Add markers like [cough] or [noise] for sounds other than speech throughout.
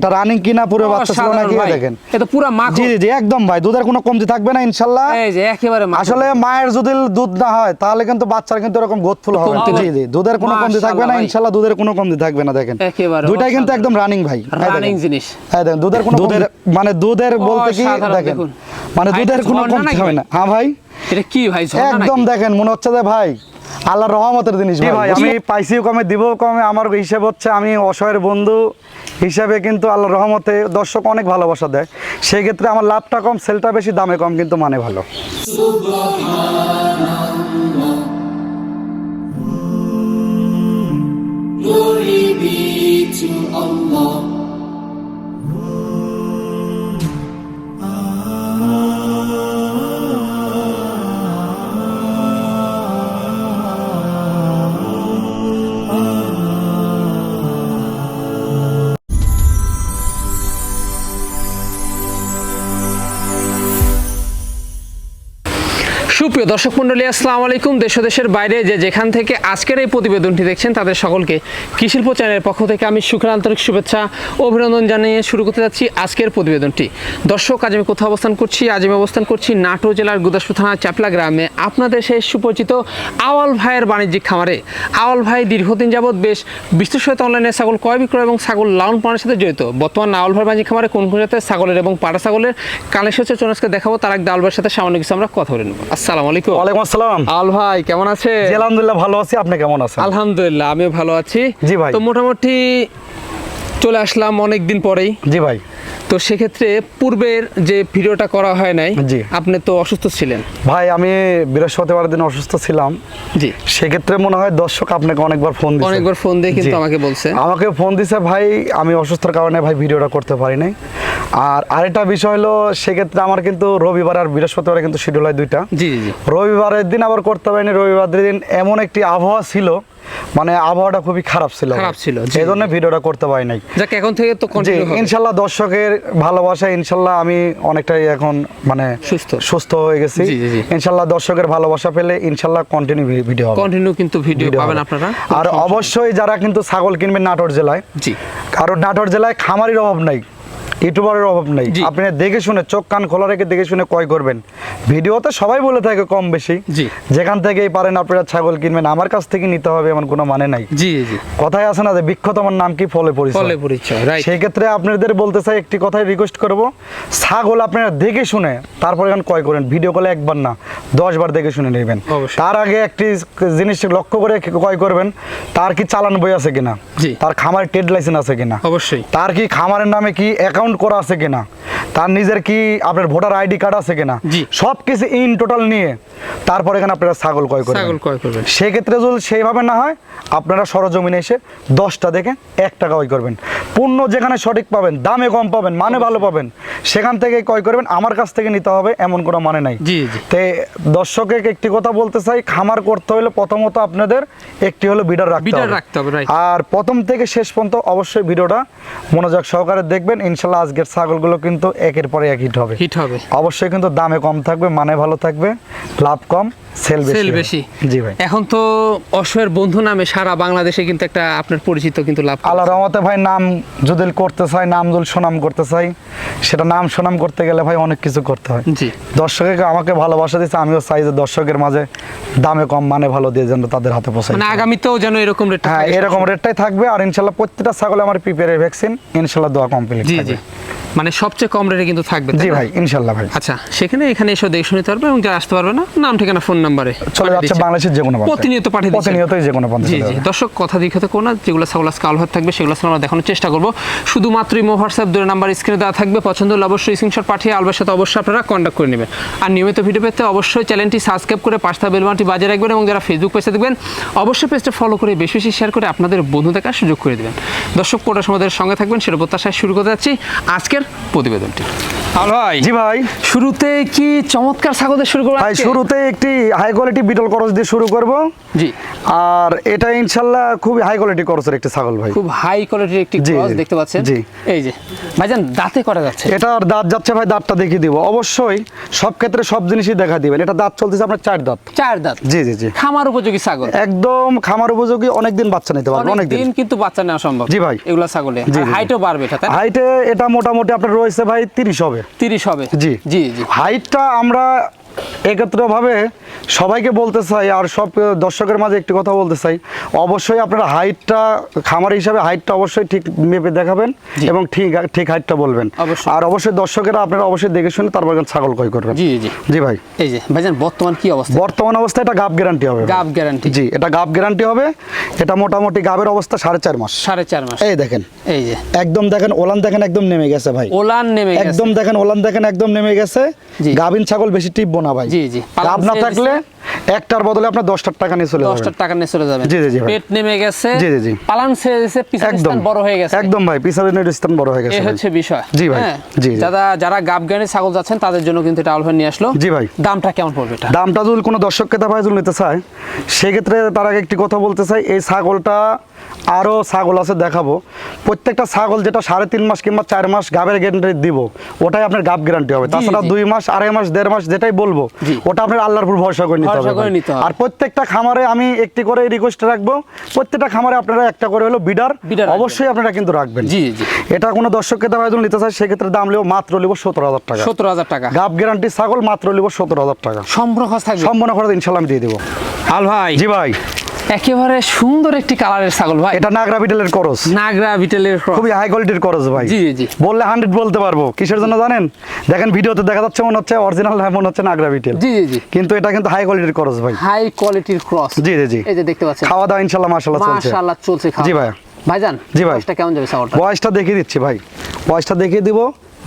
এটা রানিং কিনা পুরো বাচ্চা ছিল নাকি? দেখেন। এটা পুরা মাখন। জি জি একদম ভাই। দুধের কোনো কমতি থাকবে না ইনশাল্লাহ। এই যে একেবারে আসলে মায়ের যদি দুধ না হয় তাহলে কিন্তু বাচ্চার কিন্তু এরকম হবে জি জি দুধের কোনো কমতি থাকবে না। ইনশাল্লাহ দুধের কোনো কমতি থাকবে না দেখেন। একেবারে দুইটাই কিন্তু একদম রানিং ভাই। রানিং জিনিস। হ্যাঁ দেখেন দুধের কোনো দুধের মানে দুধের বলতে কি দেখেন। মানে দুধের কোনো কমতি হবে? না। হ্যাঁ ভাই? এটা কি ভাই একদম দেখেন মনে হচ্ছে যে ভাই আল্লাহর রহমতের জিনিস ভাই। আমি পাইছিও কমে দিব কমে। আমার হিসেব হচ্ছে আমি অসহায়ের বন্ধু হিসাবে কিন্তু আল্লাহর রহমতে দর্শক অনেক ভালোবাসা দেয়। সেই ক্ষেত্রে আমার লাভটা কম সেলটা বেশি দামে কম কিন্তু মানে ভালো। Glory be to Allah. সুপ্রিয় দর্শক মন্ডলী আসসালামু আলাইকুম। দেশ দেশের বাইরে যে যেখান থেকে আজকের এই প্রতিবেদনটি দেখছেন, তাদের সকলকে কৃষিল্প চ্যানেলের পক্ষ থেকে আমি সুখের আন্তরিক শুভেচ্ছা, অভিনন্দন জানিয়ে শুরু করতে যাচ্ছি আজকের প্রতিবেদনটি। দর্শক, আজ আমি কোথাও অবস্থান করছি? আজ আমি অবস্থান করছি নাটোর জেলার গুদাসপুর থানা চাপলা গ্রামে। আপনাদের সেই সুপরিচিত আওয়াল ভাইয়ের বাণিজ্যিক খামারে। আওয়াল ভাই দীর্ঘদিন যাবৎ বেশ বিস্তৃত অনলাইনে ছাগল ক্রয় বিক্রয় এবং ছাগল লালন পালনের সাথে জড়িত। বর্তমান আওয়াল ভাইয়ের বাণিজ্যিক খামারে কোন কোন জাতের ছাগলের এবং পাড়া ছাগলের কালেকশন হচ্ছে দেখাবো। তার এক দালবার সাথে সামান্য কিছু আমরা কথা বলে নেব। আসসালামু আলাইকুম। ওয়ালাইকুম আসসালাম। আল ভাই কেমন আছে আলহামদুলিল্লাহ ভালো আছি। আপনি কেমন আছেন? আলহামদুলিল্লাহ আমিও ভালো আছি। জি ভাই। তো মোটামুটি চলে আসলাম অনেক দিন পরেই। জি ভাই। তো সেক্ষেত্রে পূর্বের যে ভিডিওটা করা হয় নাই জি। আপনি তো অসুস্থ ছিলেন। ভাই আমি বৃহস্পতিবার দিন অসুস্থ ছিলাম। জি। সেক্ষেত্রে মনে হয় দর্শক আপনাকে অনেকবার ফোন দিয়েছে অনেকবার ফোন দিয়ে কিন্তু আমাকে বলছে। আমাকে ফোন দিছে ভাই আমি অসুস্থর কারণে ভাই ভিডিওটা করতে পারি নাই। আর আরেকটা বিষয় হলো সেক্ষেত্রে আমার কিন্তু রবিবার আর বৃহস্পতিবার কিন্তু শিডিউল হয় দুইটা। জি জি জি। রবিবারের দিন আবার করতে পারিনি। রবিবার দিন এমন একটি আবহাওয়া ছিল মানে আবহাওয়াটা খুবই খারাপ ছিল। খারাপ ছিল, এই জন্য ভিডিওটা করতে পারি নাই। যাক এখন থেকে তো জি কন্টিনিউ হবে। ইনশাল্লাহ দর্শকের ভালোবাসা ইনশাল্লাহ আমি অনেকটাই এখন মানে সুস্থ। সুস্থ হয়ে গেছি। ইনশাল্লাহ দর্শকের ভালোবাসা পেলে ইনশাল্লাহ কন্টিনিউ ভিডিও হবে। কন্টিনিউ কিন্তু ভিডিও ভিডিও পাবেন আপনারা। আর অবশ্যই যারা কিন্তু ছাগল কিনবেন নাটোর জেলায় জি। কারণ নাটোর জেলায় খামারির অভাব নাই। ইউটিউবারের অভাব নাই। আপনি দেখে শুনে চোখ কান খোলা রেখে দেখে শুনে ক্রয় করবেন। ভিডিওতে সবাই বলে থাকে কম বেশি। জি। যেখান থেকেই পারেন আপনারা ছাগল কিনবেন। আমার কাছ থেকে নিতে হবে এমন কোনো মানে নাই। জি জি কথায় আছে না যে বিখ্যাত আমার নাম কি? ফলে পরিচয়। ফলে পরিচয় রাইট সেই ক্ষেত্রে আপনাদের বলতে চাই একটি কথাই রিকোয়েস্ট করব। ছাগল আপনারা দেখে শুনে তারপরে এখন ক্রয় করেন। ভিডিও কলে একবার না দশ বার দেখে শুনে নেবেন। তার আগে একটি জিনিস লক্ষ্য করে ক্রয় করবেন। তার কি চালান বই আছে কিনা? তার খামার ট্রেড লাইসেন্স আছে কিনা? অবশ্যই। তার কি খামারের নামে কি অ্যাকাউন্ট করা আছে কিনা? তার নিজের কি আপনার ভোটার আইডি কার্ড আছে কিনা? সব কিছু ইন টোটাল নিয়ে তারপরে এখানে আপনারা ছাগল ক্রয় করবেন। ছাগল ক্রয় করবেন। সেক্ষেত্রে যদি সেইভাবে না হয় আপনারা সরজমিনে এসে দশটা দেখে এক টাকা ক্রয় করবেন। পণ্য যেখানে সঠিক পাবেন দামে কম পাবেন মানে ভালো পাবেন সেখান থেকে ক্রয় করবেন। আমার কাছ থেকে নিতে হবে এমন কোনো মানে নাই। জি, জি। তে দর্শকে একটি কথা বলতে চাই খামার করতে হলে প্রথমত আপনাদের একটি হলো বিডার রাখতে হবে, আর প্রথম থেকে শেষ পর্যন্ত অবশ্যই ভিডিওটা মনোযোগ সহকারে দেখবেন। ইনশাল্লাহ আজকের ছাগলগুলো কিন্তু একের পরে এক হিট হবে। হিট হবে। অবশ্যই কিন্তু দামে কম থাকবে মানে ভালো থাকবে লাভ কম। সেল বেশি সেল হবে। বেশি। জি ভাই। এখন তো অসহায়ের বন্ধু নামে সারা বাংলাদেশে কিন্তু একটা আপনার পরিচিত কিন্তু লাভ আল্লাহ রহমতে ভাই নাম যদি করতে চাই নাম যদি সুনাম করতে চাই সেটা নাম সুনাম করতে গেলে ভাই অনেক কিছু করতে হয়। জি। আমাকে ভালোবাসা দিচ্ছে আমিও চাই যে দর্শকের মাঝে দামে কম মানে ভালো দিয়ে যেন তাদের হাতে পৌঁছায়। মানে আগামীতেও যেন এরকম রেট হ্যাঁ এরকম রেটটাই থাকবে আর ইনশাল্লাহ প্রত্যেকটা ছাগলে আমার প্রিপেয়ার ভ্যাকসিন ইনশাল্লাহ দোয়া কমপ্লিট জি জি। মানে সবচেয়ে কম রেটে কিন্তু থাকবে জি ভাই ইনশাল্লাহ ভাই। আচ্ছা সেখানে এখানে এসে দেখে শুনতে পারবে এবং যারা আসতে পারবে না নাম ঠিকানা ফোন নাম্বারে চলে যাচ্ছে বাংলাদেশের যে কোনো। প্রতিনিয়ত পাঠিয়ে দিচ্ছেন। প্রতিনিয়তই যে কোনো জি জি। দর্শক কথা দিকে কোন যেগুলো ছাগল আজকে আলহাত থাকবে সেগুলো আমরা দেখানোর চেষ্টা করব। শুধুমাত্র ইমো হোয়াটসঅ্যাপ দুটো নাম্বার স্ক্রিনে দেওয়া থাকবে। পছন্দ হলে অবশ্যই স্ক্রিনশট পাঠিয়ে আলবার সাথে অবশ্যই আপনারা কন্ট্যাক্ট করে নেবেন। আর নিয়মিত ভিডিও পেতে অবশ্যই চ্যানেলটি সাবস্ক্রাইব করে পাঁচটা বেলবানটি বাজে রাখবেন এবং যারা ফেসবুক পেজে দেখবেন অবশ্যই পেজটা ফলো করে বেশি বেশি শেয়ার করে আপনাদের বন্ধু দেখার সুযোগ করে দেবেন। দর্শক পুরো সময় সঙ্গে থাকবেন সেটা প্রত্যাশায় শুরু করতে যাচ্ছি। আজকের আজকের প্রতিবেদনটি। আল ভাই। জি ভাই। শুরুতে কি চমৎকার ছাগলের শুরু করব ভাই শুরুতে একটি হাই কোয়ালিটি বিটল করস দিয়ে শুরু করব। জি। আর এটা ইনশাল্লাহ খুবই হাই কোয়ালিটি করসের একটি ছাগল ভাই। খুব হাই কোয়ালিটির একটি ক্রস দেখতে পাচ্ছেন। জি। এই যে ভাইজান দাঁতে করা যাচ্ছে? এটার দাঁত যাচ্ছে ভাই দাঁতটা দেখিয়ে দিব। অবশ্যই সব ক্ষেত্রে সব জিনিসই দেখা দিবেন। এটা দাঁত চলতেছে আপনার চার দাঁত। চার দাঁত। জি জি জি। খামার উপযোগী ছাগল। একদম খামার উপযোগী অনেকদিন বাচ্চা নিতে পারবে অনেক অনেক দিন দিন কিন্তু বাচ্চা নেওয়া সম্ভব। জি ভাই। এগুলা ছাগলে। হাইটও বাড়বে এটা হাইটে এটা মোটামুটি আপনার রয়েছে ভাই তিরিশ হবে। তিরিশ হবে। জি। জি জি। হাইটটা আমরা একত্রভাবে সবাইকে বলতে চাই আর সব দর্শকের মাঝে একটি কথা বলতে চাই। অবশ্যই আপনার হাইটটা খামার হিসাবে হাইটটা অবশ্যই ঠিক মেপে দেখাবেন এবং ঠিক ঠিক হাইটটা বলবেন। আর অবশ্যই দর্শকেরা আপনারা অবশ্যই দেখে শুনে তারপর ছাগল ক্রয় করবেন। জি জি। জি ভাই। এই যে ভাইজান বর্তমান কি অবস্থা? বর্তমান অবস্থা এটা গাব গ্যারান্টি হবে। গাব গ্যারান্টি। জি এটা গাব গ্যারান্টি হবে। এটা মোটামুটি গাবের অবস্থা সাড়ে চার মাস। সাড়ে চার মাস। এই দেখেন। এই যে। একদম দেখেন ওলান দেখেন একদম নেমে গেছে ভাই। ওলান নেমে গেছে। একদম দেখেন ওলান দেখেন একদম নেমে গেছে। জি। গাভিন ছাগল বেশি টিপবো না ভাই। জি, জি। গাব না থাকলে একটার বদলে আপনার দশটার টাকা নিয়ে চলে দশটার টাকা নিয়ে চলে যাবেন জি, জি, জি পেট নেমে গেছে। জি, জি, জি। পালান দিয়েছে পিছন বড় হয়ে গেছে। একদম ভাই পিছনের স্থান বড় হয়ে গেছে এই হচ্ছে বিষয়। জি ভাই, হ্যাঁ? জি, জি। যারা যারা গাব জ্ঞানী ছাগল যাচ্ছেন তাদের জন্য কিন্তু এটা আলফা নিয়ে আসলো। জি ভাই। দামটা কেমন পড়বে এটা? দামটা যদি কোনো দর্শক ক্রেতা ভাই যদি নিতে চায় সেক্ষেত্রে তার আগে একটি কথা বলতে চাই। এই ছাগলটা আরও ছাগল আছে দেখাবো। প্রত্যেকটা ছাগল যেটা সাড়ে তিন মাস কিংবা চার মাস গাবের গ্যারান্টি দিব ওটাই আপনার গাব গ্যারান্টি হবে। তাছাড়া দুই মাস আড়াই মাস দেড় মাস যেটাই বলব জি। ওটা আপনার আল্লাহর উপর ভরসা করে নিতে হবে। আর প্রত্যেকটা খামারে আমি একটি করে রিকোয়েস্ট রাখব। প্রত্যেকটা খামারে আপনারা একটা করে হলো বিডার অবশ্যই আপনারা কিন্তু রাখবেন। জি, জি। এটা কোনো দর্শককে দেওয়া যদি নিতে চায় সেক্ষেত্রে দাম নেব মাত্র লিব সতেরো হাজার টাকা। সত্তর হাজার টাকা। গাব গ্যারান্টি ছাগল মাত্র লিব সতেরো হাজার টাকা। সম্পূর্ণ খরচ থাকবে। সম্পূর্ণ করে ইনশাল্লাহ আমি দিয়ে দেবো। আল ভাই। জি ভাই। একেবারে সুন্দর একটি কালারের ছাগল ভাই। এটা নাগরা বিটেলের করস। নাগরা বিটেলের খুবই হাই কোয়ালিটির করস ভাই। জি, জি। বললে হান্ড্রেড বলতে পারব। কিসের জন্য জানেন? দেখেন ভিডিওতে দেখা যাচ্ছে মনে হচ্ছে অরিজিনাল মনে হচ্ছে নাগরা বিটেল। জি জি কিন্তু এটা কিন্তু হাই কোয়ালিটির করস ভাই। হাই কোয়ালিটির ক্রস জি জি জি। এই যে দেখতে পাচ্ছেন। খাওয়া দাওয়া ইনশাল্লাহ মাশাল্লাহ চলছে। মাশাআল্লাহ চলছে খাওয়া জি ভাই। ভাইজান জি ভাই। বয়সটা কেমন যাবে ছাগলটা বয়সটা দেখিয়ে দিচ্ছি ভাই। বয়সটা দেখিয়ে দিব।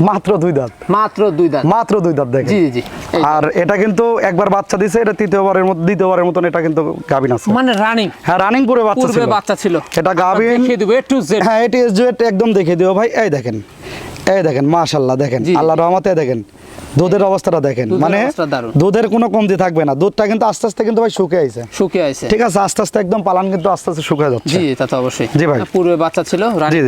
মাত্র দুই দাঁত। মাত্র দুই দাঁত। মাত্র দুই দাঁত দেখেন। জি, জি, আর এটা কিন্তু একবার বাচ্চা দিছে এটা তৃতীয়বারের মতো দ্বিতীয়বারের মতন এটা কিন্তু গাবিন আছে। মানে রানিং হ্যাঁ রানিং পুরো বাচ্চা ছিল। বাচ্চা ছিল। এটা গাভিন দেখিয়ে দিব এ টু জেড হ্যাঁ এটি এস জেড একদম দেখিয়ে দিও ভাই। এই দেখেন। এই দেখেন মাশাল্লাহ দেখেন। আল্লাহর আল্লাহ রহমতে দেখেন। দুধের অবস্থাটা দেখেন। মানে দুধের কোনো কমতি থাকবে না। দুধটা কিন্তু আস্তে আস্তে কিন্তু ভাই শুকিয়ে আইছে। শুকিয়ে আছে ঠিক আছে আস্তে আস্তে একদম পালান কিন্তু আস্তে আস্তে শুকিয়ে যাচ্ছে। জি তা তো অবশ্যই। জি ভাই। পূর্বে বাচ্চা ছিল।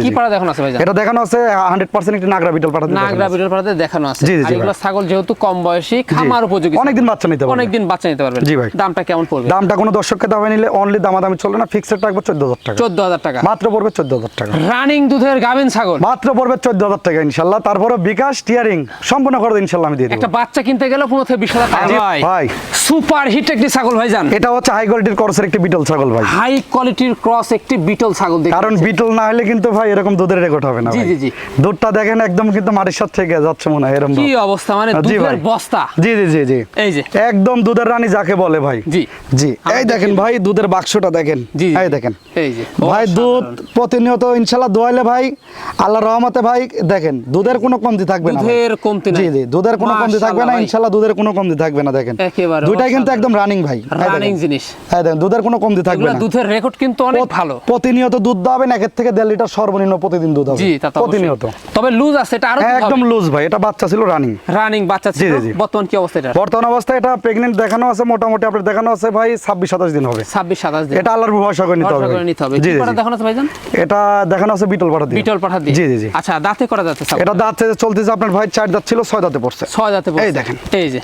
কি। পাড়া দেখানো আছে ভাইজান? এটা দেখানো আছে হান্ড্রেড পার্সেন্ট একটি নাগরা বিটল পাঠাতে নাগরা ভিডিওর পাড়াতে দেখানো আছে। আর এগুলো ছাগল যেহেতু কম বয়সী খামার উপযোগী অনেকদিন বাচ্চা নিতে পারবে। অনেকদিন বাচ্চা নিতে পারবেন জি ভাই। দামটা কেমন পড়বে? দামটা কোনো দর্শককে দামে নিলে অনলি দাম দামাদামি চলবে না ফিক্সড রাখব চোদ্দ হাজার টাকা। চোদ্দ হাজার টাকা। মাত্র পড়বে চোদ্দ হাজার টাকা। রানিং দুধের গাবেন ছাগল। মাত্র পড়বে চোদ্দ হাজার টাকা ইনশাল্লাহ। তারপরে বিকাশ টিয়ারিং সম্পূর্ণ করে ইনশাল্লাহ আমি দিয়ে দেবো। একটা বাচ্চা কিনতে গেলে পনেরো থেকে টাকা। ভাই। ভাই। সুপার হিট একটি ছাগল ভাই যান এটা হচ্ছে হাই কোয়ালিটির করসের একটি বিটল ছাগল ভাই। হাই কোয়ালিটির ক্রস একটি বিটল ছাগল দেখতে কারণ বিটল না হলে কিন্তু ভাই এরকম দুধের রেকর্ড হবে না জি, জি, জি। দুধটা দেখেন একদম কিন্তু মাটির সাথে থেকে যাচ্ছে মনে হয় এরকম কি অবস্থা মানে দুধের বস্তা। জি জি জি জি। এই যে। একদম দুধের রানী যাকে বলে ভাই। জি। জি। এই দেখেন ভাই দুধের বাক্সটা দেখেন। জি, এই দেখেন। এই যে। ভাই দুধ প্রতিনিয়ত ইনশাল্লাহ দোয়াইলে ভাই আল্লাহ রহমতে ভাই দেখেন দুধের কোনো কমতি থাকবে না দুধের কমতি নাই। জি জি দুধের কোনো কমতি থাকবে না। ইনশাল্লাহ দুধের কোনো কমতি থাকবে না দেখেন। একেবারে দুইটাই কিন্তু একদম রানিং ভাই। রানিং জিনিস। এই দেখেন দুধের কোনো কমতি থাকবে না। দুধের রেকর্ড কিন্তু অনেক ভালো। প্রতিনিয়ত দুধ দাবেন থেকে দেড় লিটার সর্বনিম্ন প্রতিদিন দুধ হবে। জি প্রতিনিয়ত। তবে লুজ আছে এটা আরও হ্যাঁ একদম লুজ ভাই এটা বাচ্চা ছিল রানিং রানিং বাচ্চা ছিল। বর্তমান কি অবস্থা এটা? বর্তমান অবস্থায় এটা প্রেগনেন্ট দেখানো আছে মোটামুটি আপনার দেখানো আছে ভাই ছাব্বিশ সাতাশ দিন হবে। ছাব্বিশ সাতাশ দিন। এটা আল্লাহর ভরসা করে নিতে হবে। করে নিতে হবে। জি দেখানো আছে ভাইজান? এটা দেখানো আছে বিটল পাঠা দিয়ে। বিটল পাঠা দিয়ে। জি জি জি। আচ্ছা দাঁতে করা যাচ্ছে এটা দাঁত চলতেছে আপনার ভাই চার দাঁত ছিল ছয় দাঁতে পড়ছে। ছয় দাঁতে এই দেখেন। এই যে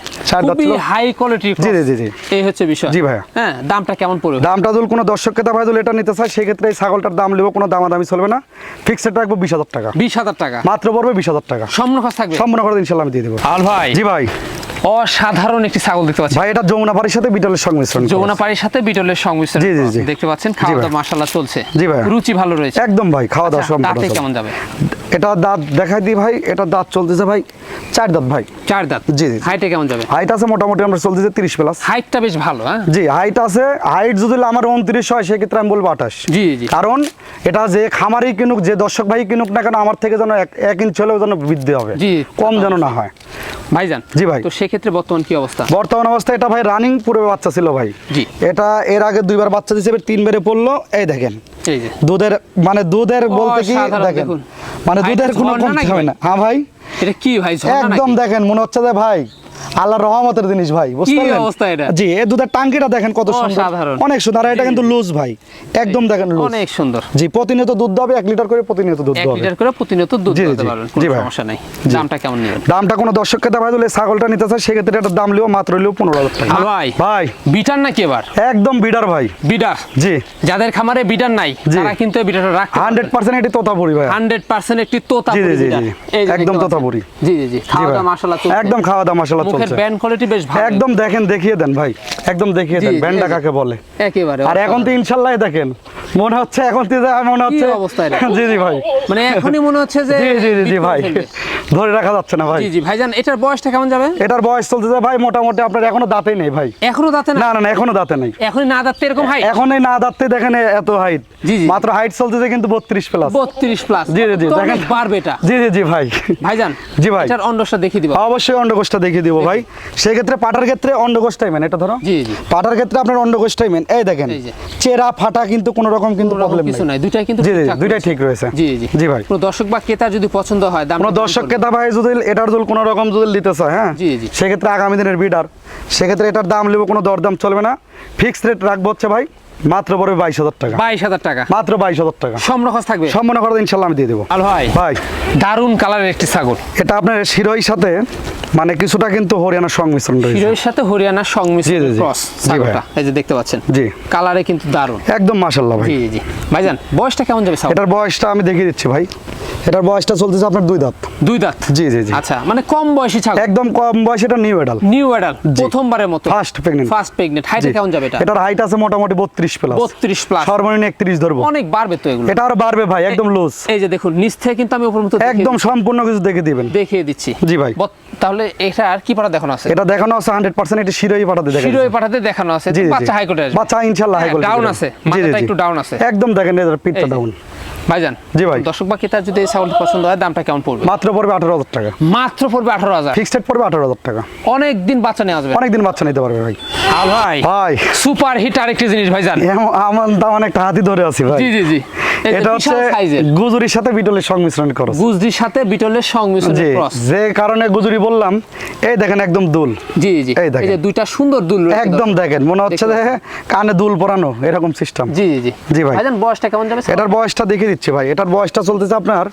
খুবই হাই কোয়ালিটির জি, জি, জি, জি। এই হচ্ছে বিষয়। জি ভাইয়া। হ্যাঁ দামটা কেমন পড়বে? দামটা যদি কোনো দর্শককে ভাই যদি এটা নিতে চায় সেক্ষেত্রে এই ছাগলটার দাম নেব কোনো দামাদামি চলবে না। ফিক্সড রাখব বিশ হাজার টাকা। বিশ হাজার টাকা। মাত্র পড়বে বিশ হাজার টাকা। সম্পূর্ণ খরচ থাকবে? সম্পূর্ণ করে ইনশাল্লাহ আমি দিয়ে দেবো। আল ভাই। জি ভাই। অসাধারণ একটি ছাগল দেখতে পাচ্ছি। ভাই এটা যমুনা পাড়ির সাথে বিটলের সংমিশ্রণ করা। যমুনা পাড়ির সাথে বিটলের সংমিশ্রণ জি, জি, জি। দেখতে পাচ্ছেন খাওয়া দাওয়া মাশাআল্লাহ চলছে। জি ভাই। রুচি ভালো রয়েছে। একদম ভাই খাওয়া দাওয়া আচ্ছা, সম্পূর্ণ দাঁতে কেমন যাবে? এটা দাঁত দেখাই দিই ভাই এটা দাঁত চলতেছে ভাই চার দাঁত ভাই। চার দাঁত? জি, জি। হাইটে কেমন যাবে? হাইট আছে মোটামুটি আমরা চলতেছে তিরিশ প্লাস হাইটটা বেশ ভালো হ্যাঁ? জি হাইট আছে। হাইট যদি আমার উনত্রিশ হয় সেক্ষেত্রে আমি বলব আঠাশ। জি জি। কারণ এটা যে খামারি কিনুক যে দর্শক ভাই কিনুক না কেন আমার থেকে যেন এক- এক ইঞ্চ হলেও যেন বৃদ্ধি হবে। জি। কম যেন না হয়। ভাইজান জি ভাই। তো সেক্ষেত্রে বর্তমান কি অবস্থা? বর্তমান অবস্থায় এটা ভাই রানিং পূর্বে বাচ্চা ছিল ভাই। জি। এটা এর আগে দুইবার বাচ্চা দিয়েছে এবার তিনবারে পড়ল। এই দেখেন। এই যে। দুধের মানে দুধের বলতে কি দেখেন। মানে দুধের কোনো কমতি হবে? না। হ্যাঁ ভাই। এটা কি ভাই একদম দেখেন মনে হচ্ছে যে ভাই আল্লাহর রহমতের জিনিস ভাই বুঝতে কি অবস্থা এটা? জি এই দুধের টাঙ্কিটা দেখেন কত সুন্দর। অনেক সুন্দর আর এটা কিন্তু লুজ ভাই একদম দেখেন লুজ অনেক সুন্দর। জি প্রতিনিয়ত দুধ হবে এক লিটার করে প্রতিনিয়ত দুধ এক হবে। লিটার করে প্রতিনিয়ত দুধ দিতে পারবেন কোনো সমস্যা নেই। দামটা কেমন নেবেন? দামটা কোনো দর্শককে দেওয়া হয় ছাগলটা নিতে চায় সেক্ষেত্রে এটার দাম লিও মাত্র লিও পনেরো হাজার টাকা। ভাই। ভাই। বিটার নাকি এবার? একদম বিডার ভাই। বিডার জি। যাদের খামারে বিটার নাই। তারা কিন্তু বিটারটা রাখতে হান্ড্রেড পার্সেন্ট এটি তোতাপুরি ভাই। হান্ড্রেড পার্সেন্ট একটি তোতা জি, জি, জি। একদম তোতাপুরি। জি জি জি। খাওয়া দাওয়া মাসাল্লাহ একদম খাওয়া দাওয়া মাসাল্লাহ মুখের ব্যান্ড কোয়ালিটি বেশ ভালো। একদম দেখেন দেখিয়ে দেন ভাই। একদম দেখিয়ে দেন। কাকে বলে। একেবারে আর এখন তো ইনশাল্লাহ দেখেন মনে হচ্ছে এখন তো মনে হচ্ছে [laughs] জি জি ভাই। মানে এখনই মনে হচ্ছে যে জি জি জি ভাই। ধরে রাখা যাচ্ছে না ভাই। জি জি ভাইজান এটার বয়সটা কেমন যাবে? এটার বয়স চলতেছে ভাই মোটামুটি আপনার এখনও দাঁতেই নেই ভাই। এখনও দাঁতে না? না না এখনও দাঁতে নেই। এখনই না দাঁতে এরকম এখনই না দাঁতে দেখেন এত হাইট জি, জি। মাত্র হাইট চলতেছে কিন্তু বত্রিশ প্লাস বত্রিশ প্লাস জি, জি, জি, দেখেন। পারবে এটা। জি জি জি ভাই। ভাইজান জি ভাই। এটার অন্ডসটা দেখিয়ে দিবা। অবশ্যই অন্ডকোষটা দেখিয়ে দিব। ভাই সেক্ষেত্রে পাটার ক্ষেত্রে অন্ডকোষটাই মেন এটা ধরো। জি, জি। পাটার ক্ষেত্রে আপনার অন্ডকোষটাই মেন এই দেখেন চেরা ফাটা কিন্তু কোনো রকম কিন্তু প্রবলেম কিছু নাই। দুইটাই কিন্তু জি দুইটাই ঠিক রয়েছে। জি জি। জি ভাই। কোনো দর্শক বা ক্রেতা যদি পছন্দ হয় দাম কোনো দর্শককে দা ভাই যদি এটার যদি কোনো রকম যদি দিতে চায় হ্যাঁ? জি, জি। সেক্ষেত্রে আগামী দিনের বিডার সেক্ষেত্রে এটার দাম নেব কোনো দরদাম চলবে না। ফিক্সড রেট রাখব হচ্ছে ভাই। মাত্র পড়বে বাইশ হাজার টাকা। বাইশ হাজার টাকা। মাত্র বাইশ হাজার টাকা। সম্রখস থাকবে? সম্মান করে ইনশাল্লাহ আমি দিয়ে দেবো। আল ভাই ভাই। দারুণ কালারের একটি ছাগল। এটা আপনার শিরোই সাথে মানে কিছুটা কিন্তু সংমিশ্রণ রয়েছে। সাথে হরিয়ানার সংমিশ্রণ। ক্রস ছাগলটা এই যে দেখতে পাচ্ছেন। জি। কালারে কিন্তু দারুণ একদম মাশাল্লাহ ভাই। জি জি। ভাইজান বয়সটা কেমন যাবে ছাগল? এটার বয়সটা আমি দেখিয়ে দিচ্ছি ভাই। এটার বয়সটা চলতেছে আপনার দুই দাঁত। দুই দাঁত? জি জি জি। আচ্ছা মানে কম বয়সী ছাগল। একদম কম বয়স এটা নিউ এডাল নিউ অ্যাডাল প্রথমবারের মতো। ফার্স্ট প্রেগনেন্ট ফার্স্ট প্রেগনেন্ট হাইটে কেমন যাবে এটা? এটার হাইট আছে মোটামুটি বত্রিশ প্লাস বত্রিশ প্লাস সর্বনিম্ন একত্রিশ ধরবো। অনেক বাড়বে তো এগুলো। এটা আরও বাড়বে ভাই একদম লুজ এই যে দেখুন নিচ থেকে কিন্তু আমি উপর মতো একদম সম্পূর্ণ কিছু দেখে দিবেন। দেখিয়ে দিচ্ছি। জি ভাই। তাহলে এটা আর কি পাটা দেখানো আছে? এটা দেখানো আছে হান্ড্রেড পার্সেন্ট এটা শিরোই পাঠাতে দেখানো শিরোই পাঠাতে দেখানো আছে। বাচ্চা হাই কোর্টে বাচ্চা ইনশাল্লাহ হাই কোর্টে ডাউন আছে। মাথাটা একটু ডাউন আছে। একদম দেখেন এটার পিঠটা ডাউন ভাইজান জি ভাই। দর্শক বা ক্রেতার যদি এই ছাগলটি পছন্দ হয় দামটা কেমন পড়বে? মাত্র পড়বে আঠারো হাজার টাকা। মাত্র পড়বে আঠারো হাজার। ফিক্সড পড়বে আঠারো হাজার টাকা। অনেক দিন বাচ্চা নিয়ে আসবে অনেকদিন বাচ্চা নিতে পারবে ভাই। ভাই ভাই। সুপার হিট আরেকটি জিনিস ভাইজান। আমার দাম অনেকটা হাতি ধরে আছি ভাই। জি জি জি। এটা হচ্ছে গুজুরির সাথে বিটলের সংমিশ্রণ খরচ গুজরির সাথে বিটলের সংমিশ্রণ জি ক্রস যে কারণে গুজুরি বললাম এই দেখেন একদম দুল। জি জি এই দেখেন। দুইটা সুন্দর দুল একদম দেখেন মনে হচ্ছে যে কানে দুল পরানো এরকম সিস্টেম জি জি জি। জি ভাই। ভাইজান বয়সটা কেমন যাবে এটার বয়সটা দেখিয়ে দিচ্ছি ভাই। এটার বয়সটা চলতেছে আপনার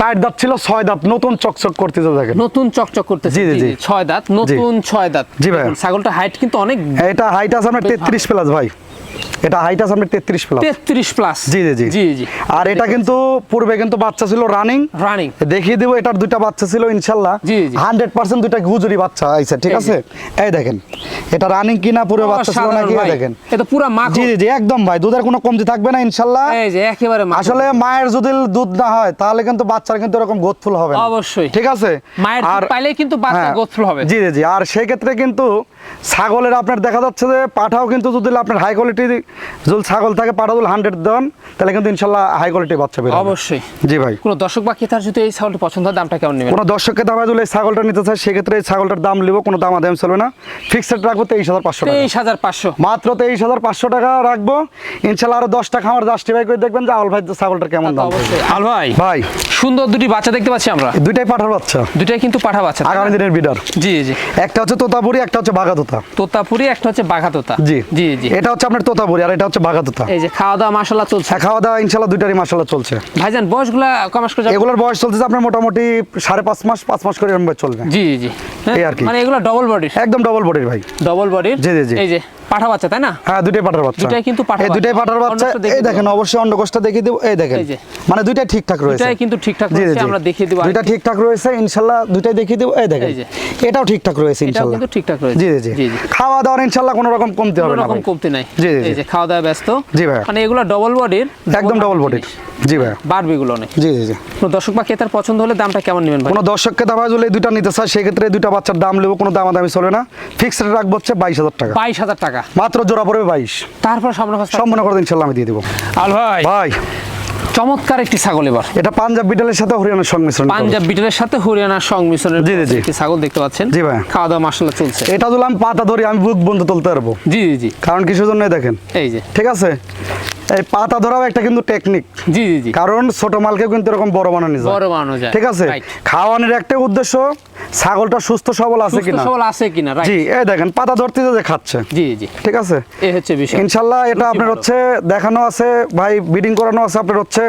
চার দাঁত ছিল ছয় দাঁত। নতুন চকচক করতেছে দেখেন। নতুন চকচক করতেছে জি, জি। ছয় দাঁত নতুন ছয় দাঁত। জি ভাই। ছাগলটা হাইট কিন্তু অনেক এটা হাইট আছে বেশ তেত্রিশ প্লাস ভাই। এটা হাইট আছে আপনার তেত্রিশ প্লাস তেত্রিশ প্লাস জি জি জি। জি আর এটা কিন্তু পূর্বে কিন্তু বাচ্চা ছিল রানিং রানিং দেখিয়ে দিব এটার দুইটা বাচ্চা ছিল ইনশাল্লাহ। জি, জি। হান্ড্রেড পার্সেন্ট দুইটা গুজুরি বাচ্চা আইছে ঠিক আছে? এই দেখেন এটা রানিং কিনা পূর্বে বাচ্চা ছিল নাকি দেখেন। এটা পুরো মাখন। জি জি একদম ভাই। দুধের কোনো কমতি থাকবে না ইনশাল্লাহ। এই যে একেবারে। আসলে মায়ের যদি দুধ না হয় তাহলে কিন্তু বাচ্চার কিন্তু এরকম গোথফুল হবে অবশ্যই। ঠিক আছে মায়ের পাইলেই কিন্তু বাচ্চা হ্যাঁ, হবে। জি জি আর সেই ক্ষেত্রে কিন্তু ছাগলের আপনার দেখা যাচ্ছে যে পাঠাও কিন্তু যদি আপনার হাই কোয়ালিটি যদি ছাগল থাকে পাঠা যদি হান্ড্রেড দেন তাহলে কিন্তু ইনশাল্লাহ হাই কোয়ালিটি বাচ্চা হবে। অবশ্যই। জি ভাই। কোনো দর্শক বা ক্রেতার যদি এই ছাগলটি পছন্দ হয় দামটা কেমন নেবেন? কোনো দর্শককে দামে যদি এই ছাগলটা নিতে চায় সেক্ষেত্রে এই ছাগলটার দাম নিব কোনো দাম আদায় চলবে না। ফিক্সড রাখব তেইশ হাজার পাঁচশো টাকা। তেইশ হাজার পাঁচশো। মাত্র তেইশ হাজার পাঁচশো টাকা রাখব। ইনশাল্লাহ আরও দশটা খামার জাস্টিফাই করে দেখবেন যে আল ভাই ছাগলটা কেমন দাম। অবশ্যই। আল ভাই ভাই। সুন্দর দুটি বাচ্চা দেখতে পাচ্ছি আমরা। দুইটাই পাঠার বাচ্চা। দুটাই কিন্তু পাঠা বাচ্চা আগামী দিনের বিডার জি জি। একটা হচ্ছে তোতাপুরি একটা হচ্ছে তোতাপুরি একটা হচ্ছে বাঘা তোতা জি। জি জি। এটা হচ্ছে আপনার তোতাপুরি আর এটা হচ্ছে এই যে খাওয়া দাওয়া মাসাল্লাহ চলছে। হ্যাঁ খাওয়া দাওয়া ইনশাল্লাহ দুইটারই মাসাল্লাহ চলছে। ভাইজান বয়সগুলা কমাস করে এগুলোর বয়স চলতেছে আপনার মোটামুটি সাড়ে পাঁচ মাস পাঁচ মাস করে এরকম চলবে। জি জি হ্যাঁ, এই আর কি। মানে এগুলো ডবল বডির একদম ডবল বডির ভাই। ডবল বডির জি, জি, জি। এই যে পাঠা বাচ্চা তাই না? হ্যাঁ দুইটাই পাঠার বাচ্চা। কিন্তু পাঁঠার এই পাঠার বাচ্চা। এই দেখেন। অবশ্যই অন্ডকোষটা দেখিয়ে দিব। এই দেখেন মানে দুইটাই ঠিকঠাক রয়েছে। কিন্তু ঠিকঠাক রয়েছে, আমরা দেখিয়ে দিব দুইটা ঠিকঠাক রয়েছে ইনশাল্লাহ দুইটাই দেখিয়ে দিব। এই দেখেন এটাও ঠিকঠাক রয়েছে এটাও ইনশাল্লাহ কিন্তু ঠিকঠাক রয়েছে। জি জি খাওয়া দাওয়ার কোনো রকম কমতি হবে না রকম ভাই। নাই। জি, জি, এই যে খাওয়া দাওয়া ব্যস্ত। জি ভাই। মানে এগুলো ডবল বডির একদম ডবল বডির জি ভাই অনেক। জি জি জি। কোনো দর্শক বা ক্রেতার পছন্দ হলে দামটা কেমন নেবেন ভাই? কোনো দর্শককে দাবা যদি এই দুইটা নিতে চায় সেক্ষেত্রে দুইটা বাচ্চার দাম নেব কোনো দামাদামি চলে না। ফিক্সড রাখব হচ্ছে বাইশ হাজার টাকা। বাইশ হাজার টাকা। মাত্র জোড়া পড়বে বাইশ। তারপর সম্পূর্ণ করে ইনশাল্লাহ আমি দিয়ে দেবো। আল ভাই। ভাই। চমৎকার একটি ছাগল এবার। এটা পাঞ্জাব বিটালের সাথে হরিয়ানার সংমিশ্রণ পাঞ্জাব বিটলের সাথে হরিয়ানার সংমিশ্রণের জি, জি। একটি ছাগল দেখতে পাচ্ছেন। জি ভাই। খাওয়া দাওয়া মাসাল্লাহ চলছে। এটা যদি আমি পাতা ধরি আমি বুক বন্ধ তুলতে পারব। জি জি জি। কারণ কিসের জন্য দেখেন? এই যে। ঠিক আছে? এই পাতা ধরাও একটা কিন্তু টেকনিক জি জি জি। কারণ ছোট মালকে কিন্তু এরকম বড় বানানো যায় বড় বানানো যায় ঠিক আছে? খাওয়ানোর একটা উদ্দেশ্য ছাগলটা সুস্থ সবল আছে সুস্থ কিনা? সবল আছে কিনা জি এই দেখেন পাতা ধরতে যে খাচ্ছে। জি জি। ঠিক আছে? এই হচ্ছে বিষয়। ইনশাল্লাহ এটা আপনার হচ্ছে দেখানো আছে ভাই বিডিং করানো আছে আপনার হচ্ছে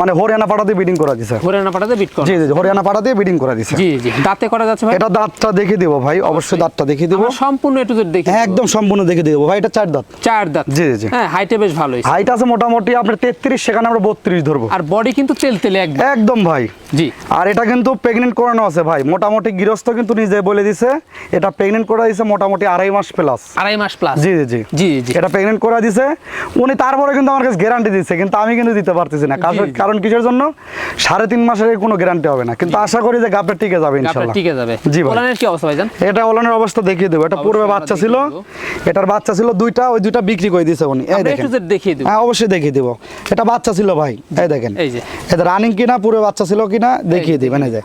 মানে হরিয়ানা পাড়া দিয়ে বিডিং করা দিছে। হরিয়ানা পাটাতে বিট কর। জি জি হরিয়ানা পাড়া দিয়ে বিডিং করা দিছে। জি জি দাঁতে করা যাচ্ছে ভাই? এটা দাঁতটা দেখে দিব ভাই অবশ্যই দাঁতটা দেখে দিব। সম্পূর্ণ একটু দেখি। হ্যাঁ একদম সম্পূর্ণ দেখে দিব ভাই এটা চার দাঁত। চার দাঁত। জি, জি। হ্যাঁ হাইটে বেশ ভালোই হাইট আছে মোটামুটি আপনার তেত্রিশ সেখানে আমরা বত্রিশ ধরবো। আর বডি কিন্তু তেল তেলে একদম। একদম ভাই। জি। আর এটা কিন্তু প্রেগনেন্ট করানো আছে ভাই মোটামুটি গৃহস্থ কিন্তু নিজে বলে দিছে এটা প্রেগনেন্ট করা দিছে মোটামুটি আড়াই মাস প্লাস আড়াই মাস প্লাস জি জি জি। জি এটা প্রেগনেন্ট করে দিছে উনি তারপরে কিন্তু আমার কাছে গ্যারান্টি দিচ্ছে কিন্তু আমি কিন্তু দিতে পারতেছি না। কারণ কারণ কিসের জন্য? সাড়ে তিন মাসের কোনো গ্যারান্টি হবে না। কিন্তু আশা করি যে গাপটা টিকে যাবে আপনার ইনশাল্লাহ। টিকে যাবে। জি ওলানের কি অবস্থা ভাইজান? এটা ওলানের অবস্থা দেখিয়ে দেবো। এটা পূর্বে বাচ্চা ছিল। এটার বাচ্চা ছিল দুইটা ওই দুইটা বিক্রি করে দিয়েছে উনি। এই দেখেন। একটু দেখিয়ে দেব। হ্যাঁ অবশ্যই দেখিয়ে দিব। এটা বাচ্চা ছিল ভাই। এই দেখেন। এই যে। এটা রানিং কিনা পূর্বে বাচ্চা ছিল কিনা দেখিয়ে দিবেন এই যে।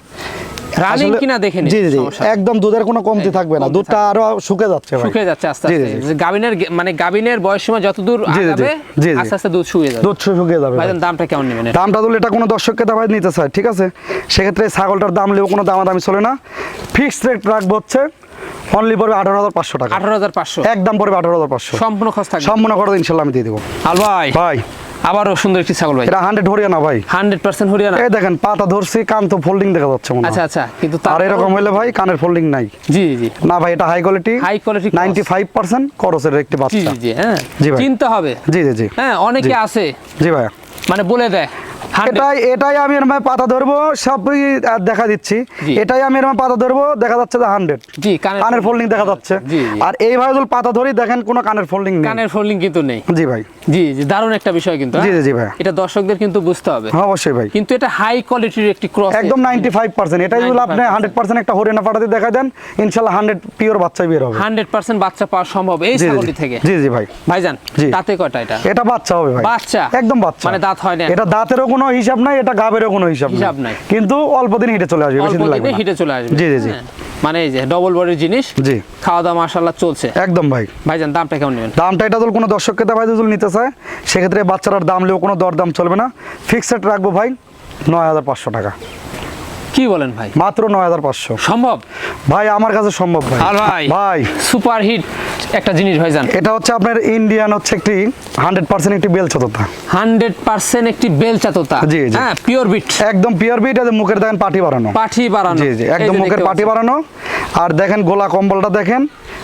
রানিং কিনা দেখে জি জি জি সমস্যা নেই। একদম দুধের কোনো কমতি থাকবে না। দুধটা আরও শুকে যাচ্ছে শুকিয়ে যাচ্ছে আস্তে আস্তে। গাবিনের মানে গাবিনের বয়স সময় যতদূর। আগাবে। আস্তে আস্তে দুধ শুকিয়ে যাবে। দুধ শুকিয়ে যাবে ভাই। দামটা কেমন নেবেন? দামটা এটা কোনো দর্শককে দাবাই নিতে চায় ঠিক আছে? সেক্ষেত্রে ছাগলটার দাম নেব কোনো দামাদামি চলে না। ফিক্সড রেট রাখব হচ্ছে অনলি পড়বে আঠারো হাজার পাঁচশো টাকা। আঠারো হাজার পাঁচশো। একদম পড়বে আঠারো হাজার পাঁচশো। সম্পূর্ণ খরচ সম্পূর্ণ করে ইনশাল্লাহ আমি দিয়ে দেবো। আল ভাই ভাই। আবারও সুন্দর একটি ছাগল ভাই। এটা হান্ড্রেড হরিয়ানা ভাই। Hundred percent Haryana. এই দেখেন পাতা ধরছি কান তো ফোল্ডিং দেখা যাচ্ছে মনে আচ্ছা আচ্ছা কিন্তু আর এরকম হইলে ভাই কানের ফোল্ডিং নাই। জি জি। না ভাই এটা high quality high quality ninety five percent খরচের একটি বাচ্চা। জি জি হ্যাঁ। জি ভাই। চিনতে হবে। জি জি জি। হ্যাঁ অনেকে আছে। জি ভাই মানে বলে দেয়। 100 এটাই এটাই আমি পাতা ধরবো সবই দেখা দিচ্ছি। এটাই আমি পাতা ধরবো দেখা যাচ্ছে যে হান্ড্রেড। জি কানের ফোল্ডিং দেখা যাচ্ছে। আর এইভাবে যদি পাতা ধরি দেখেন কোনো কানের ফোল্ডিং নেই। কানের ফোল্ডিং কিন্তু নেই। জি ভাই। জি জি দারুণ একটা বিষয় কিন্তু জি, হ্যাঁ? জি, জি ভাই। এটা দর্শকদের কিন্তু বুঝতে হবে। হ্যাঁ অবশ্যই ভাই। কিন্তু এটা হাই কোয়ালিটির একটি ক্রস একদম যদি আপনি 95% হান্ড্রেড পার্সেন্ট একটা হরিয়ানা পাটাতে দেখা দেন ইনশাল্লাহ হান্ড্রেড পিওর বাচ্চাই বের হবে। হান্ড্রেড পার্সেন্ট বাচ্চা পাওয়া সম্ভব এই ছাগলটি থেকে। জি জি ভাই। ভাইজান তাতে কয়টা এটা? এটা বাচ্চা হবে ভাই। বাচ্চা? একদম বাচ্চা। মানে দাঁত হয় না? এটা দাঁতেরও কোনো হিসাব নাই এটা গাবেরও কোনো হিসাব হিসাব নাই। কিন্তু অল্প দিন হিটে চলে আসবে বেশি দিন লাগবে হিটে চলে আসবে। জি জি জি। হ্যাঁ। মানে এই যে ডবল বডির জিনিস জি। খাওয়া দাওয়া মাশাআল্লাহ চলছে। একদম ভাই। ভাইজান দামটা কেমন নেবেন? দামটা এটা কোনো দর্শককে দেওয়া যদি নিতে চায় সেক্ষেত্রে বাচ্চাটার দাম নেব কোনো দর দাম চলবে না। ফিক্সড রাখব ভাই নয় হাজার পাঁচশো টাকা। কি বলেন ভাই? মাত্র নয় হাজার পাঁচশো। সম্ভব? ভাই আমার কাছে সম্ভব ভাই। ভাই ভাই। সুপার হিট একটা জিনিস ভাইজান এটা হচ্ছে আপনার ইন্ডিয়ান হচ্ছে একটি হান্ড্রেড পার্সেন্ট একটি বেল চাতুতা 100% একটি বেল চাতুতা জি, জি। হ্যাঁ পিওর বিট একদম পিওর বিট আর মুখের দেখেন পাটি বাড়ানো। পাটি বাড়ানো। জি জি একদম মুখের পাটি বাড়ানো। আর দেখেন গোলা কম্বলটা দেখেন।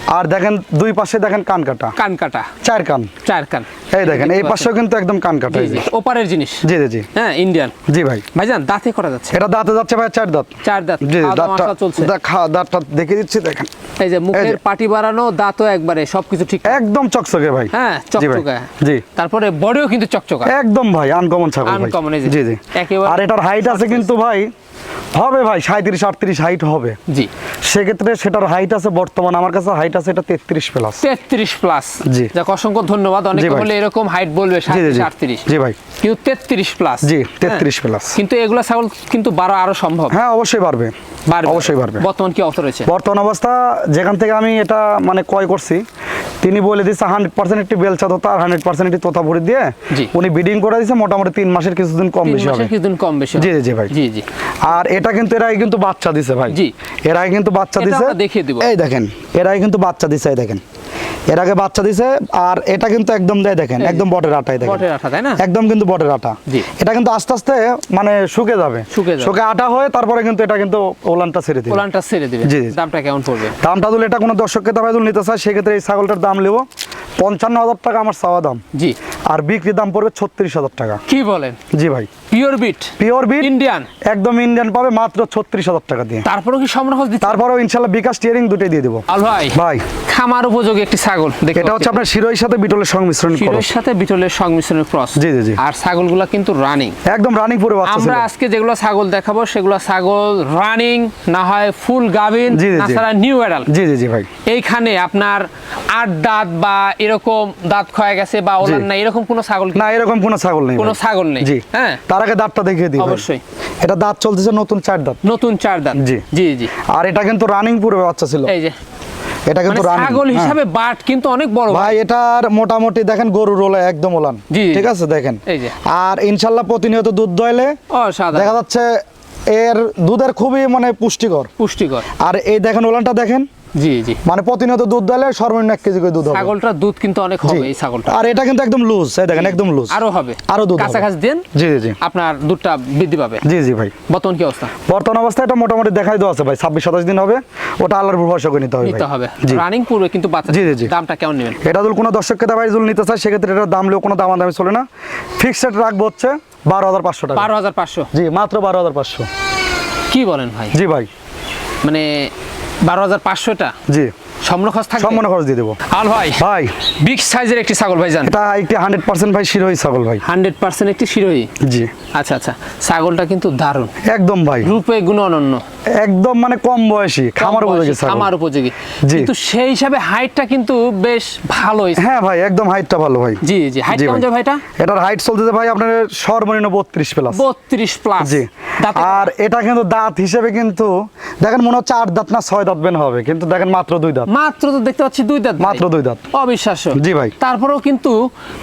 আর দেখেন দুই পাশে দেখেন কান কাটা। কান কাটা। চার কান। চার কান। এই দেখেন এই পাশেও কিন্তু একদম কান কাটা। ওপারের জিনিস। জি জি জি। হ্যাঁ ইন্ডিয়ান জি ভাই। ভাইজান দাঁতে করা যাচ্ছে। এটা দাঁতে যাচ্ছে ভাই চার দাঁত। চার দাঁত। জি দাঁতটা চলছে। দা- খা- দাঁতটা দেখে দিচ্ছি দেখেন। এই যে মুখের পাটি বাড়ানো দাঁতও একবারে সবকিছু ঠিক। একদম চকচকে ভাই। হ্যাঁ ভাই। জি। তারপরে বডিও কিন্তু চকচকা। একদম ভাই আনকমন ছাগল ভাই। যে। জি জি। একেবারে আর এটার হাইট আছে কিন্তু ভাই হবে ভাই সাঁত্রিশ আটত্রিশ হাইট হবে। জি। সেক্ষেত্রে সেটার হাইট আছে বর্তমান আমার কাছে হাইট আছে এটা তেত্রিশ প্লাস তেত্রিশ প্লাস জি। যাক অসংখ্য ধন্যবাদ। অনেকে। হলে এরকম হাইট বলবে জি আটত্রিশ। জি ভাই। কিন্তু তেত্রিশ প্লাস জি তেত্রিশ প্লাস কিন্তু এগুলা ছাগল কিন্তু বারো আরও সম্ভব। হ্যাঁ অবশ্যই পারবে বাড়বে। অবশ্যই পারবে বর্তমান কি অবস্থা রয়েছে? বর্তমান অবস্থা যেখান থেকে আমি এটা মানে ক্রয় করছি তিনি বলে দিচ্ছে হান্ড্রেড পার্সেন্ট একটি বেলচা তোতা আর হান্ড্রেড পার্সেন্ট একটি তোতা ভরে দিয়ে উনি বিডিং করে দিয়েছে মোটামুটি তিন মাসের কিছুদিন কম বেশি হবে। কিছুদিন কম বেশি জি, জি, ভাই। জি জি। আর এটা কিন্তু এরাই কিন্তু বাচ্চা দিছে ভাই। জি। এরাই কিন্তু বাচ্চা দিছে। দেখিয়ে দিব। এই দেখেন এরাই কিন্তু বাচ্চা দিছে এই দেখেন। এর আগে বাচ্চা দিছে আর এটা কিন্তু একদম দেয় দেখেন একদম বটের আটাই দেখেন। বটের আটা তাই না? একদম কিন্তু বটের আটা। এটা কিন্তু আস্তে আস্তে মানে শুকে যাবে। শুকে যাবে। শুকে আটা হয়ে তারপরে কিন্তু এটা কিন্তু ওলানটা ছেড়ে দিবে। ওলানটা ছেড়ে দিবে। জি। দামটা কেমন পড়বে? দামটা দিলে এটা কোনো দর্শককে দাম দুল নিতে চায় সেক্ষেত্রে এই ছাগলটার দাম নেব। পঞ্চান্ন হাজার টাকা আমার চাওয়া দাম। জি। আর বিক্রি দাম পড়বে ছত্রিশ হাজার টাকা। কি বলেন? জি ভাই। Pure bit pure bit Indian একদম ইন্ডিয়ান পাবে মাত্র ছত্রিশ হাজার টাকা দিয়ে। তারপরেও কি সম্রাহ দিচ্ছে তারপরেও ইনশাল্লাহ বিকাশ টিয়ারিং দুটোই দিয়ে দেবো। আল ভাই ভাই। খামার উপযোগী একটি ছাগল এটা হচ্ছে আপনার শিরোর সাথে বিটলের সংমিশ্রণ শিরের খরচ সাথে বিটলের সংমিশ্রণের ক্রস জি, জি, জি। আর ছাগলগুলা কিন্তু রানিং একদম রানিং পুরো বাচ্চা আমরা আজকে যেগুলো ছাগল দেখাবো সেগুলো ছাগল রানিং না হয় ফুল গাভিন। তাছাড়া নিউ অ্যাডাল জি। জি জি ভাই। এইখানে আপনার আট দাঁত বা এরকম দাঁত ক্ষয়ে গেছে বা ওলান না এরকম কোনো ছাগল না এরকম কোনো ছাগল নেই কোনো ছাগল নেই? জি। হ্যাঁ? তার আগে দাঁতটা দেখিয়ে দিই অবশ্যই। এটা দাঁত চলতেছে নতুন চার দাঁত। নতুন চার দাঁত। জি। জি জি। আর এটা কিন্তু রানিং পুরো বাচ্চা ছিল। এই যে। এটা কিন্তু মানে ছাগল হ্যাঁ। হিসাবে বাট কিন্তু অনেক বড় ভাই এটার মোটামুটি দেখেন একদম ওলান। ঠিক আছে দেখেন। এই যে। আর ইনশাল্লাহ প্রতিনিয়ত দুধ দইলে দেখা যাচ্ছে এর দুধের খুবই মানে পুষ্টিকর। পুষ্টিকর। আর এই দেখেন ওলানটা দেখেন। জি জি। মানে প্রতিনিয়ত দুধ দইলে সর্বনিম্ন এক কেজি করে দুধ হবে। ছাগলটার দুধ কিন্তু অনেক হবে এই ছাগলটা আর এটা কিন্তু একদম লুজ এই দেখেন একদম লুজ আরও হবে। আরও দুধ কাছাকাছি দেন জি জি জি। আপনার দুধটা বৃদ্ধি পাবে। জি জি ভাই। বর্তমান কি অবস্থা? বর্তমান অবস্থায় এটা মোটামুটি দেখাই দেওয়া আছে ভাই ছাব্বিশ সাতাশ দিন হবে। ওটা আল্লাহর ভরসা করে নিতে হবে নিতে হবে। রানিং পূর্বে কিন্তু বাচ্চা জি, জি, জি। দামটা কেমন নেবেন? এটা যদি কোনো দর্শক ক্রেতা ভাই নিতে চায় সেক্ষেত্রে এটার দাম লেও কোনো দাম দামি চলে না। ফিক্সড রাখব হচ্ছে বারো হাজার পাঁচশো টাকা। বারো হাজার পাঁচশো? জি মাত্র বারো হাজার পাঁচশো। কি বলেন ভাই? জি ভাই। মানে বারো হাজার পাঁচশোটা? জি। সম্পূর্ণ খরচ থাকবে? সম্পূর্ণ খরচ দিয়ে দেবো। আল ভাই ভাই। বিগ সাইজের একটি ছাগল ভাই জান এটা একটি হান্ড্রেড পার্সেন্ট ভাই শিরোহী ছাগল ভাই। হান্ড্রেড পার্সেন্ট একটি শিরোহী? জি। আচ্ছা আচ্ছা। ছাগলটা কিন্তু দারুণ। একদম ভাই। রূপে গুণ অনন্য একদম মানে কম বয়সী খামার উপযোগী খামার উপযোগী। কিন্তু সেই হিসাবে হাইটটা কিন্তু বেশ ভালোই হ্যাঁ ভাই একদম হাইটটা ভালো ভাই। জি জি। হাইট কেমন ভাই। যায় ভাইটা? এটার হাইট চলতেছে ভাই আপনার সর্বনিম্ন বত্রিশ প্লাস বত্রিশ প্লাস জি। আর এটা কিন্তু দাঁত হিসেবে কিন্তু দেখেন মনে হচ্ছে আট দাঁত না ছয় দাঁত বেন হবে কিন্তু দেখেন মাত্র দুই দাঁত। মাত্র তো দেখতে পাচ্ছি দুই দাঁত মাত্র দুই দাঁত। অবিশ্বাস্য। জি ভাই। তারপরেও কিন্তু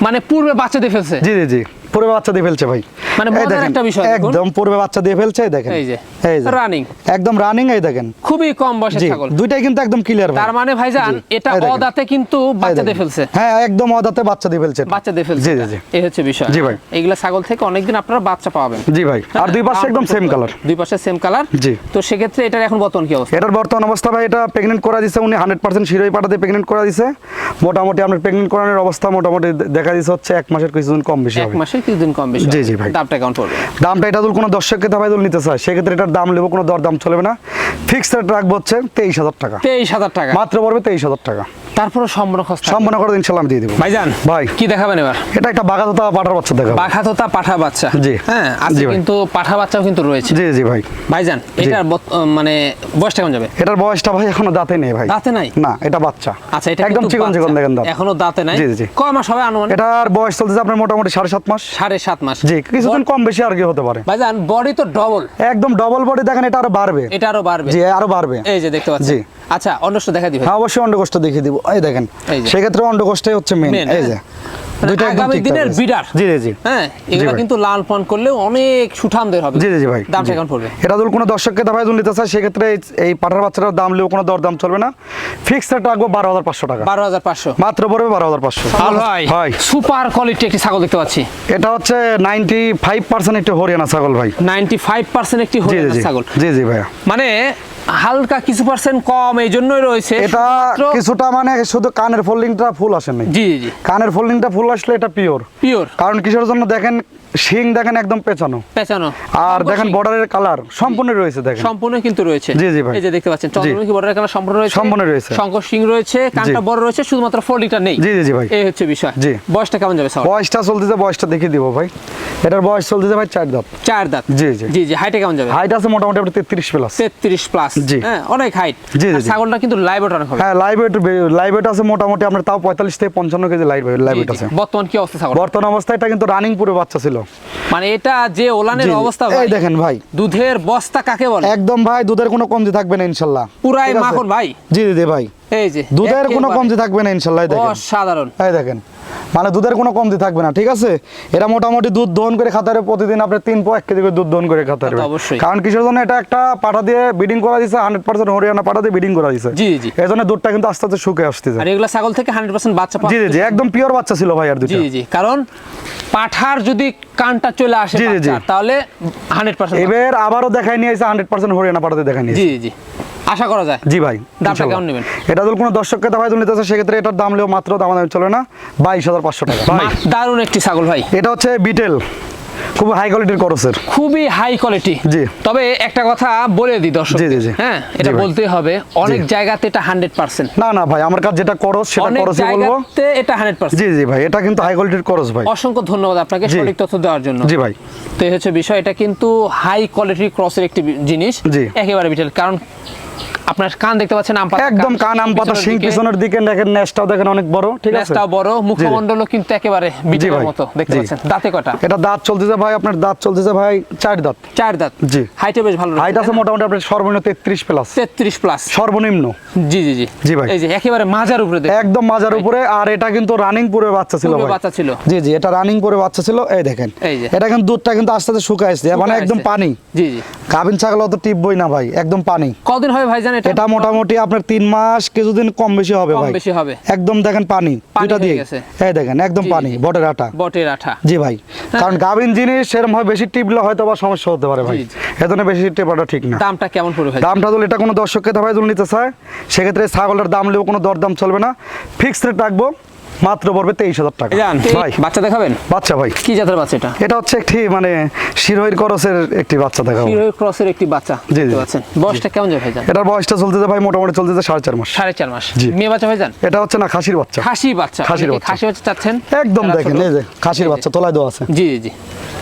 মানে পূর্বে বাচ্চা দিয়ে ফেলছে। জি জি জি। পূর্বে বাচ্চা দিয়ে ফেলছে ভাই। মানে একটা বিষয় একদম পূর্বে বাচ্চা দিয়ে ফেলছে দেখেন। এই যে, এই যে running। একদম রানিং এই দেখেন। খুবই কম বয়সের ছাগল। দুইটাই কিন্তু একদম ক্লিয়ার ভাই। তার মানে ভাইজান এটা অদাতে কিন্তু বাচ্চা দিয়ে ফেলছে। হ্যাঁ একদম অদাতে বাচ্চা দিয়ে ফেলছে বাচ্চা দিয়ে ফেলছে জি জি এই হচ্ছে বিষয়। জি ভাই। এইগুলা ছাগল থেকে অনেকদিন আপনারা বাচ্চা পাবেন জি ভাই। আর দুই পাশে একদম সেম কালার দুই পাশে সেম কালার জি। তো সেক্ষেত্রে এটার এখন বর্তমান কি অবস্থা? এটার বর্তমান অবস্থা ভাই এটা প্রেগনেন্ট করা দিছে উনি হান্ড্রেড পার্সেন্ট শিরোই পাঠাতে প্রেগনেন্ট করা দিছে। মোটামুটি আপনার প্রেগনেন্ট করানোর অবস্থা মোটামুটি দেখা দিচ্ছে হচ্ছে এক মাসের কিছুদিন কম বেশি হবে এক হবে। মাসে কিছুদিন কম বেশি জি, জি ভাই। দামটা কেমন পড়বে দামটা এটা দুল কোনো দর্শক কে ভাই যদি নিতে চায়। সেক্ষেত্রে এটার দাম নেব কোনো দর দাম চলবে না। ফিক্সড রেট রাখব হচ্ছে তেইশ হাজার টাকা। তেইশ হাজার টাকা। মাত্র পড়বে তেইশ হাজার টাকা। তারপরে সম্পূর্ণ খরচ সম্পূর্ণ করে ইনশাল্লাহ আমি দিয়ে দেবো। ভাইজান ভাই। কি দেখাবেন এবার? এটা একটা বাগাততা পাঠার বাচ্চা দেখাবো। বাঘাততা পাঠা বাচ্চা। জি। হ্যাঁ আজকে কিন্তু পাঠা বাচ্চাও কিন্তু রয়েছে। জি জি ভাই। ভাইজান এটার মানে বয়সটা কেমন যাবে? এটার বয়সটা ভাই এখনও দাঁতে নেই ভাই। দাঁতে নাই? না এটা বাচ্চা। আচ্ছা এটা একদম চিকন চিকন দেখেন দাঁত। এখনও দাঁতে নাই? জি, জি। কয় মাস হবে আনুমানিক? এটার বয়স চলতেছে আপনার মোটামুটি সাড়ে সাত মাস। সাড়ে সাত মাস। জি কিছুদিন কম বেশি আর কি হতে পারে। ভাইজান বডি তো ডবল একদম ডবল বডি দেখেন এটা আরও বাড়বে। এটা আরও বাড়বে। জি আরও বাড়বে। এই যে দেখতে পাচ্ছি জি। আচ্ছা অন্যটা দেখা দিবে হ্যাঁ অবশ্যই অন্ডকোষ্ঠ দেখিয়ে দিব। এই দেখেন এই যে। সেক্ষেত্রে অন্ডকোষ্ঠই হচ্ছে মেন এই হ্যাঁ। যে মানে দুইটা একদম আগামী দিনের বিডার জি জি হ্যাঁ এগুলো কিন্তু লাল পান করলে অনেক সুঠামদের হবে। জি জি ভাই। দামটা জি। কেমন পড়বে। এটা যদি কোনো দর্শককে দাবাই যদি নিতে চায় সেক্ষেত্রে এই- এই পাঠার বাচ্চাটার দাম নিলেও কোনো দর দাম চলবে না। ফিক্সড রেট রাখব বারো হাজার পাঁচশো টাকা। বারো হাজার পাঁচশো। মাত্র পড়বে বারো হাজার পাঁচশো। ভাই ভাই সুপার কোয়ালিটি একটি ছাগল দেখতে পাচ্ছি। এটা হচ্ছে নাইনটি ফাইভ পার্সেন্ট একটু হরিয়ানা ছাগল ভাই। নাইনটি ফাইভ পার্সেন্ট একটি হরিয়ানা ছাগল। জি জি ভাইয়া। মানে হালকা কিছু পার্সেন্ট কম এই জন্যই রয়েছে। এটা কিছুটা মানে শুধু কানের ফোল্ডিংটা ফুল আসেনি। জি জি। কানের ফোল্ডিংটা ফুল আসলে এটা পিওর পিওর কারণ কিসের জন্য দেখেন শিং দেখেন একদম পেছানো পেছানো আর দেখেন। বর্ডারের কালার সম্পূর্ণ রয়েছে দেখেন। সম্পূর্ণ কিন্তু রয়েছে। জি, জি ভাই। এই যে দেখতে পাচ্ছেন চন্দ্রমুখী বর্ডার কালার সম্পূর্ণ রয়েছে। সম্পূর্ণ রয়েছে। শঙ্কর সিং রয়েছে কানটা বড় রয়েছে শুধুমাত্র ফোল্ডিংটা নেই। জি জি জি ভাই। এই হচ্ছে বিষয়। জি। বয়সটা কেমন যাবে ছাগল বয়সটা চলতেছে বয়সটা দেখিয়ে দিব ভাই। এটার বয়স চলতেছে ভাই চার দাঁত। চার দাঁত। জি, জি। জি জি হাইটে কেমন যাবে? হাইট আছে মোটামুটি আপনার তেত্রিশ প্লাস তেত্রিশ প্লাস জি। হ্যাঁ অনেক হাইট জি, জি। ছাগলটা কিন্তু লাইভ ওয়েট অনেক হবে। হ্যাঁ লাইভ ওয়েট লাইভ ওয়েট আছে মোটামুটি আপনার তাও পঁয়তাল্লিশ থেকে পঞ্চান্ন কেজি লাইভ লাইভ ওয়েট আছে। বর্তমান কি অবস্থা ছাগল বর্তমান অবস্থায় এটা কিন্তু রানিং পুরো বাচ্চা ছিল। মানে এটা যে ওলানের। অবস্থা ভাই দেখেন ভাই। দুধের বস্তা কাকে বলে? একদম ভাই দুধের কোনো কমতি থাকবে না ইনশাল্লাহ। পুরাই? মাখন ভাই? জি জি ভাই। এই যে দুধের কোনো কমতি থাকবে না ইনশাল্লাহ দেখেন। অসাধারণ। এই দেখেন মানে দুধের কোনো কমতি থাকবে না ঠিক আছে? এরা মোটামুটি দুধ দহন করে খাতারে প্রতিদিন আপনি তিন পো এক কেজি করে দুধ দহন করে খাতারে অবশ্যই। কারণ কিসের জন্য এটা একটা দিয়ে বিডিং করা দিছে হান্ড্রেড পার্সেন্ট হরিয়ানা দিয়ে বিডিং করা দিছে। জি, জি। এই জন্য দুধটা কিন্তু আস্তে আস্তে শুকে আসতেছে। আর এগুলা ছাগল থেকে হান্ড্রেড পার্সেন্ট বাচ্চা জি জি একদম পিওর বাচ্চা ছিল ভাই আর দুটো জি জি কারণ পাঠার যদি কানটা চলে আসে। তাহলে হান্ড্রেড পার্সেন্ট এবার আবারও দেখাই নিয়ে হান্ড্রেড পার্সেন্ট হরিয়ানা পাঠাতে দেখাই নিয়ে জি জি। আশা করা যায়। জি ভাই দামটা কেমন নেবেন? এটা যদি কোনো দর্শককে দাম নিতে চায় সেক্ষেত্রে এটার দাম লেও মাত্র দাম দাম চলে না বাইশ হাজার পাঁচশো টাকা। ভাই দারুণ একটি ছাগল ভাই। এটা হচ্ছে বিটেল খুব হাই কোয়ালিটির করসের। খুবই হাই কোয়ালিটি জি। তবে একটা কথা বলে দিই দর্শক। জি, জি। হ্যাঁ এটা ভাই। বলতেই হবে অনেক জায়গাতে এটা হান্ড্রেড পার্সেন্ট না না ভাই আমার কাছে যেটা করস সেটা করসই বলব। জায়গাতে এটা হান্ড্রেড পার্সেন্ট জি জি ভাই এটা কিন্তু হাই কোয়ালিটির করস ভাই। অসংখ্য ধন্যবাদ আপনাকে সঠিক তথ্য দেওয়ার জন্য। জি ভাই। তো এই হচ্ছে বিষয় এটা কিন্তু হাই কোয়ালিটির ক্রসের একটি জিনিস। জি। একেবারে বিটেল কারণ আপনার কান দেখতে পাচ্ছেন আম পাতা একদম কান আম পাতা দিকে। পিছনের দিকে দেখেন নেসটাও দেখেন অনেক বড় ঠিক আছে? লেজটাও বড় মুখমণ্ডলও কিন্তু একেবারে বিটের মতো দেখতে পাচ্ছেন। দাঁতে কটা? এটা দাঁত চলতেছে ভাই আপনার দাঁত চলতেছে ভাই চার দাঁত। চার দাঁত? জি। হাইটে বেশ ভালো হাইট আছে মোটামুটি আপনার সর্বনিম্ন তেত্রিশ প্লাস তেত্রিশ প্লাস সর্বনিম্ন। জি জি জি। জি ভাই। এই যে একেবারে মাজার উপরে দেখুন। একদম মাজার উপরে আর এটা কিন্তু রানিং পুরো বাচ্চা ছিল ভাই। বাচ্চা ছিল। জি জি এটা রানিং করে বাচ্চা ছিল এই দেখেন। এই যে। এটা কিন্তু দুধটা কিন্তু আস্তে আস্তে শুকাইছে মানে একদম পানি। জি জি। গাভিন ছাগল অত টিপবই না ভাই একদম পানি। কদিন হয় ভাই জানেন? এটা? মোটামুটি আপনার তিন মাস কিছুদিন কম বেশি হবে ভাই। বেশি হবে। একদম দেখেন পানি দুইটা দিয়ে। হ্যাঁ এই দেখেন একদম পানি বটের আটা বটের আঠা। জি ভাই কারণ গাভিন জিনিস সেরকম হয় বেশি টিপলে হয়তো বা সমস্যা হতে পারে ভাই। এজন্য বেশি টেপাটা ঠিক না। দামটা কেমন পড়বে ভাই? দামটা যদি এটা কোনো দর্শককে ভাই যদি নিতে চায় সেক্ষেত্রে ছাগলের দাম নেব কোনো দরদাম চলবে না। ফিক্সড রেট রাখব মাত্র পড়বে তেইশ হাজার টাকা। জান ভাই বাচ্চা দেখাবেন? বাচ্চা ভাই। কি জাতের বাচ্চা এটা? এটা হচ্ছে একটি মানে শিরোহির করসের একটি বাচ্চা দেখাবো। হিরো ক্রসের একটি বাচ্চা জি, জি। বয়সটা কেমন যাবে ভাই জান এটার বয়সটা চলতেছে ভাই মোটামুটি চলতেছে সাড়ে চার মাস। সাড়ে চার মাস। জি। মেয়ে বাচ্চা ভাই জান এটা হচ্ছে না খাসির বাচ্চা। খাসি বাচ্চা। খাসির বাচ্চা। খাসি বাচ্চা চাচ্ছেন? একদম দেখেন এই যে খাসির বাচ্চা তোলায় দেওয়া আছে। জি জি।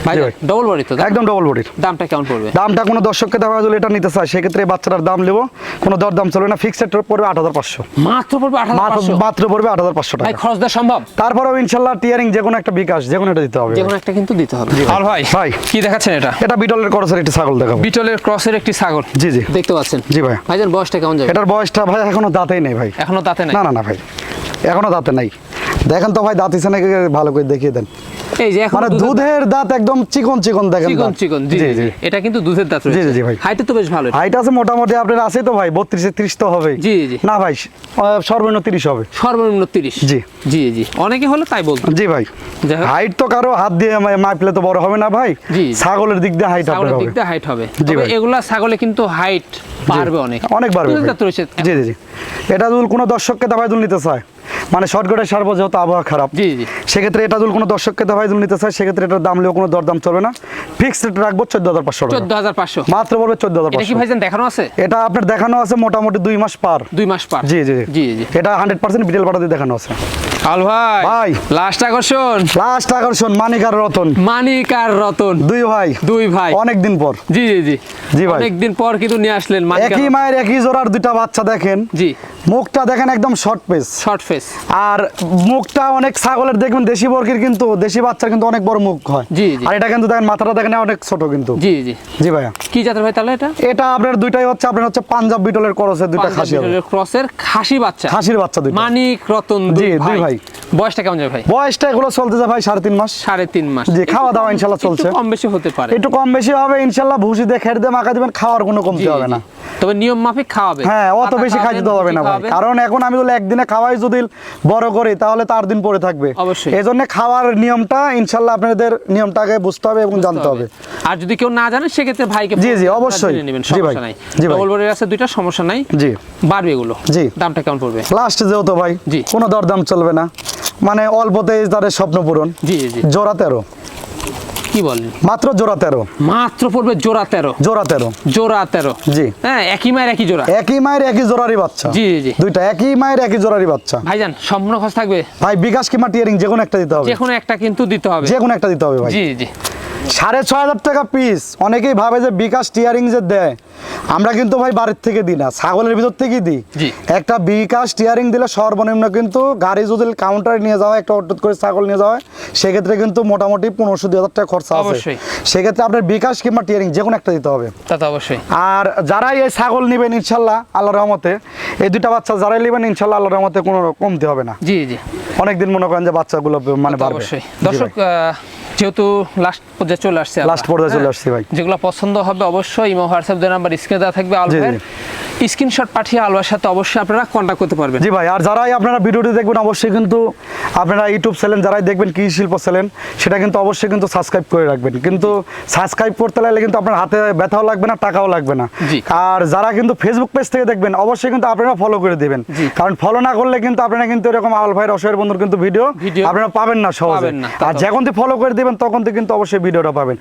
ভাই। ডবল বডি তো একদম ডবল বডির দামটা কেমন পড়বে? দামটা কোনো দর্শককে দেওয়া যদি এটা নিতে চায় সেক্ষেত্রে বাচ্চাটার দাম নেব। কোনো দর দাম চলবে না ফিক্সড পড়বে আট হাজার পাঁচশো। মাত্র পড়বে আট হাজার পাঁচশো? মাত্র পড়বে আট হাজার পাঁচশো টাকা। খরচ দেওয়া সম্ভব। তারপরেও ইনশাল্লাহ টিয়ারিং যে কোনো একটা বিকাশ যে কোনো একটা দিতে হবে। যে কোনো একটা কিন্তু দিতে হবে। আর ভাই। ভাই। কি দেখাচ্ছেন এটা? এটা বিটলের ক্রসের একটি ছাগল দেখাবো। বিটলের ক্রসের একটি ছাগল। জি জি। দেখতে পাচ্ছেন। জি ভাই। ভাইজান বয়সটা কেমন যায় এটার বয়সটা ভাই এখনও দাঁতেই নেই ভাই। এখনও দাঁতে নেই? না না না ভাই। এখনও দাঁতে নাই। দেখেন তো ভাই দাঁত হিসেবে নাকি? ভালো করে দেখিয়ে দেন। এই যে এখন মানে দুধের দাঁত একদম চিকন চিকন দেখেন চিকন চিকন জি জি এটা কিন্তু দুধের দাঁত জি, জি, ভাই। হাইটে তো বেশ ভালো হাইট আছে মোটামুটি আপনার আছে তো ভাই বত্রিশে ত্রিশ তো হবে জি, জি। না ভাই সর্বনিম্ন তিরিশ হবে। সর্বনিম্ন তিরিশ। জি। জি জি। অনেকে হলে তাই বলতো জি ভাই। হাইট তো কারও হাত দিয়ে মাপলে তো বড় হবে না ভাই। জি। ছাগলের দিক দিয়ে হাইট আপনার ছাগলের দিক দিয়ে হাইট হবে। তবে এগুলা ছাগলে কিন্তু হাইট পারবে অনেক। অনেক রয়েছে। জি জি এটা যদি কোনো দর্শককে দাবাই দুল নিতে চায় মানে শর্টকাটে সারবো যেহেতু আবহাওয়া খারাপ। জি জি। সেক্ষেত্রে এটা যদি কোনো দর্শককে দাবাই দুল নিতে চায় সেক্ষেত্রে এটার দাম নিয়েও কোনো দরদাম চলবে না। ফিক্সড রেট রাখব চোদ্দ হাজার পাঁচশো চোদ্দ হাজার পাঁচশো। মাত্র পড়বে চোদ্দ হাজার পাঁচশো। ভাইজান দেখানো আছে? এটা আপনার দেখানো আছে মোটামুটি দুই মাস পার। দুই মাস পার। জি জি জি। জি এটা হান্ড্রেড পার্সেন্ট বিটেল দিয়ে দেখানো আছে। আল ভাই ভাই। লাস্ট আকর্ষণ। লাস্ট আকর্ষণ মানিকার রতন। মানিক আর রতন। দুই ভাই। দুই ভাই। অনেক দিন পর। জি জি জি। জি ভাই। অনেকদিন পর কিন্তু নিয়ে আসলেন একই মায়ের একই জোড়ার দুইটা বাচ্চা দেখেন। জি। মুখটা দেখেন একদম শর্ট পেস শর্ট ফেস আর মুখটা অনেক ছাগলের দেখবেন দেশি বর্গের কিন্তু দেশি বাচ্চার কিন্তু অনেক বড় মুখ হয়। জি, জি। আর এটা কিন্তু দেখেন মাথাটা দেখেন অনেক ছোট কিন্তু। জি জি। জি ভাইয়া। কি জাতের ভাই তাহলে এটা? এটা আপনার দুইটাই হচ্ছে আপনার হচ্ছে পাঞ্জাব বিটলের করসে দুইটা খাসি হবে। ক্রসের খাসি বাচ্চা। খাসির বাচ্চা দুইটা। মানিক রতন জি, দুই ভাই। বয়সটা কেমন যাবে ভাই? বয়সটা এগুলো চলতেছে ভাই সাড়ে তিন মাস। সাড়ে তিন মাস। জি, খাওয়া দাওয়া ইনশাল্লাহ একটু চলছে। কম বেশি হতে পারে। একটু কম বেশি হবে ইনশাল্লাহ ভুসি দিয়ে খেট দিয়ে মাখা দিবেন খাওয়ার কোনো কমতে হবে না। তবে নিয়ম মাফিক খাওয়াবে। হ্যাঁ অত বেশি খাই খাওয়াবেন, দিতে হবে না রুটি কারণ এখন আমি যদি একদিনে খাওয়াই যদি বড় করি তাহলে তার দিন পরে থাকবে। অবশ্যই। এই জন্য খাওয়ার নিয়মটা ইনশাল্লাহ আপনাদের নিয়মটাকে বুঝতে হবে এবং জানতে হবে। আর যদি কেউ না জানে সেক্ষেত্রে ভাইকে জি, জি, অবশ্যই। নেবেন সমস্যা নাই। ডবল বডির আছে দুইটা সমস্যা নাই। জি। বাড়বে এগুলো। জি। দামটা কেমন পড়বে? লাস্ট যেহেতু ভাই জি। কোনো দরদাম চলবে না। মানে অল্পতেই তাদের স্বপ্ন পূরণ। জি জি। জোড়া তেরো। কি বলেন? মাত্র জোড়া তেরো। মাত্র পড়বে জোড়া তেরো। জোড়া তেরো। জোড়া তেরো। জি। হ্যাঁ একই মায়ের একই জোড়া। একই মায়ের একই জোড়ারই বাচ্চা। জি, জি। দুইটা একই মায়ের একই জোড়ারই বাচ্চা। ভাইজান সম্পূর্ণ খরচ থাকবে। ভাই বিকাশ কিমা টিয়ারিং যে কোনো একটা দিতে হবে। যে কোনো একটা কিন্তু দিতে হবে। যে কোনো একটা দিতে হবে ভাই। জি জি। সাড়ে ছ হাজার টাকা পিস অনেকেই ভাবে যে বিকাশ টিয়ারিং যে দেয়। আমরা কিন্তু ভাই বাড়ির থেকে দিই না ছাগলের ভিতর থেকেই দিই। একটা বিকাশ টিয়ারিং দিলে সর্বনিম্ন কিন্তু গাড়ি যদি কাউন্টারে নিয়ে যাওয়া একটা অটো করে ছাগল নিয়ে যাওয়া হয়, সেক্ষেত্রে কিন্তু মোটামুটি পনেরোশো দুই হাজার টাকা খরচা আছে। অবশ্যই। সেক্ষেত্রে আপনার বিকাশ কিংবা টিয়ারিং যে কোনো একটা দিতে হবে। তা তো অবশ্যই। আর যারাই এই ছাগল নেবেন ইনশাল্লাহ আল্লাহ রহমতে এই দুইটা বাচ্চা যারাই নেবেন ইনশাল্লাহ আল্লাহ রহমতে কোনো কমতে হবে না। জি জি। অনেকদিন মনে করেন যে বাচ্চাগুলো মানে বাড়বে। অবশ্যই। দর্শক যেহেতু লাস্ট পর্যায়ে চলে আসছে লাস্ট পর্যায়ে চলে আসছে ভাই। যেগুলো পছন্দ হবে অবশ্যই ইমো হোয়াটসঅ্যাপ যে নাম্বার স্ক্রিনে দেওয়া থাকবে জি, আলভাইয়ের স্ক্রিনশট পাঠিয়ে আলভাইয়ের সাথে অবশ্যই আপনারা কন্ট্যাক্ট করতে পারবেন। জি ভাই আর যারাই আপনারা ভিডিওটি দেখবেন অবশ্যই কিন্তু আপনারা ইউটিউব চ্যানেল যারাই দেখবেন কৃষি শিল্প চ্যানেল সেটা কিন্তু অবশ্যই কিন্তু সাবস্ক্রাইব করে রাখবেন। কিন্তু সাবস্ক্রাইব করতে লাগলে কিন্তু আপনার হাতে ব্যথাও লাগবে না টাকাও লাগবে না। আর যারা কিন্তু ফেসবুক পেজ থেকে দেখবেন অবশ্যই কিন্তু আপনারা ফলো করে দিবেন। কারণ ফলো না করলে কিন্তু আপনারা কিন্তু এরকম আল ভাইয়ের অসহায়ের বন্ধুর কিন্তু ভিডিও আপনারা পাবেন না সহজে। আর যখন ফলো করে দিবেন তখন তো কিন্তু অবশ্যই ভিডিওটা পাবেন।